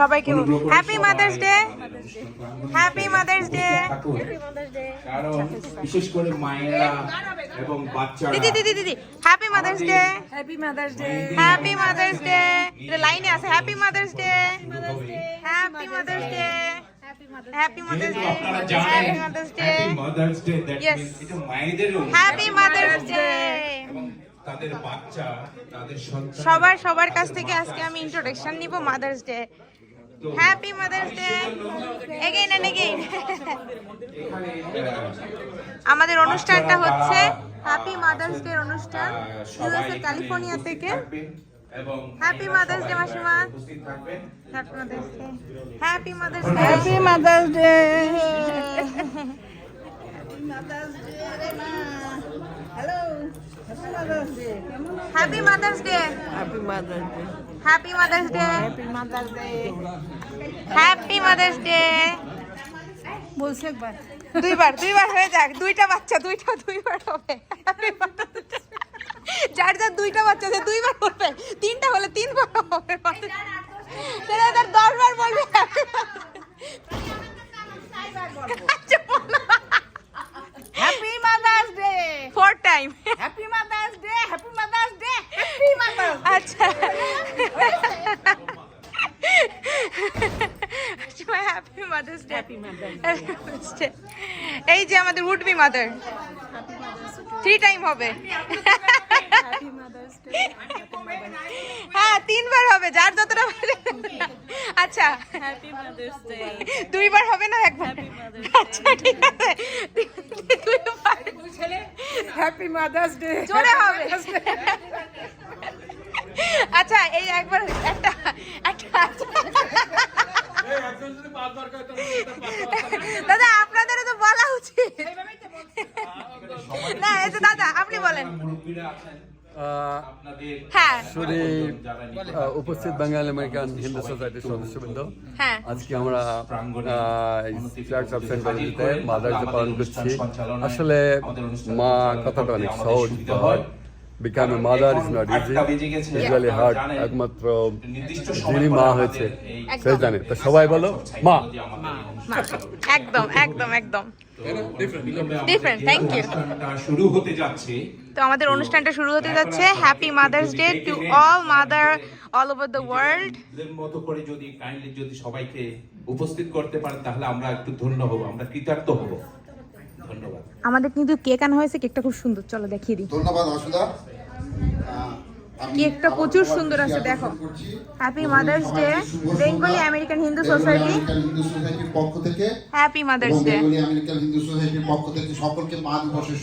সবাইকে happy mother's day happy mother's day কারণ বিশেষ করে মায়েরা এবং বাচ্চারা দিদি দিদি দিদি happy mother's day happy mother's day happy mother's day এটা লাইনে আছে happy mother's day happy mother's day Yes. এটা তাদের বাচ্চা তাদের সন্তান সবার সবার কাছ থেকে আজকে আমি ইন্ট্রোডাকশন নিব mother's day happy mother's day again and again আমাদের অনুষ্ঠানটা হচ্ছে হ্যাপি মাদার্স ডে অনুষ্ঠান ইউএসএ ক্যালিফোর্নিয়া উপস্থিত থেকে। Mother's Day, সবাই মাসিমা। Happy mother's day happy mother's day happy mother's day happy mother's day happy mother's day happy mother's day happy mother's day happy mother's day বলছে একবার। দুইবার দুইবার হয়ে যাক। দুইটা বাচ্চা দুইটা দুইবার হবে। Happy Mother's Day. যার যার দুইটা বাচ্চা আছে দুইবার বলবে। তিনটা হলে তিনবার হবে তাহলে তার দশ বার বলবে happy mother's day four time happy mother's day happy mother's day happy mother's আচ্ছা। মাদার্স এই যে আমাদের would be mother three time হবে. হ্যাঁ তিনবার হবে যার যতটা। আচ্ছা। দুইবার হবে না একবার? আচ্ছা ঠিক আছে। দুইবার। হ্যাপি মাদার্স ডে জোরে হবে। আচ্ছা এই একবার দাদা আপনাদেরও তো বলা উচিত। না এই দাদা আপনি বলেন। হ্যাঁ। উপস্থিত বাঙালি আমেরিকান হিন্দু সোসাইটির সদস্যবৃন্দ। হ্যাঁ। আজকে আমরা মাদার করছি। আসলে মা কথাটা অনেক সহজ কারণ মাদার ইজ নট ইজি আপনারা হার্ট জানেন, একমাত্র যিনি মা হয়েছে। সে জানে। তো সবাই বলো মা। আমাদের একদম একদম একদম। Thank you. অনুষ্ঠানটা শুরু হতে যাচ্ছে। তো আমাদের অনুষ্ঠানটা শুরু হতে যাচ্ছে। Happy mother's day to all mother all over the world মতো করে যদি কাইন্ডলি যদি সবাইকে উপস্থিত করতে পারেন তাহলে আমরা একটু ধন্য হব। আমরা কৃতার্থ হব। ধন্যবাদ। আমাদের কিন্তু কেক আনা হয়েছে কেকটা খুব সুন্দর। চলো দেখিয়ে দিই। ধন্যবাদ অসুদা কেকটা প্রচুর সুন্দর আছে, দেখো। Happy mother's day Bengali American Hindu society Hindu সোসাইটির পক্ষ থেকে happy mother's day Bengali American Hindu সোসাইটির পক্ষ থেকে সকলকে মা দিবসের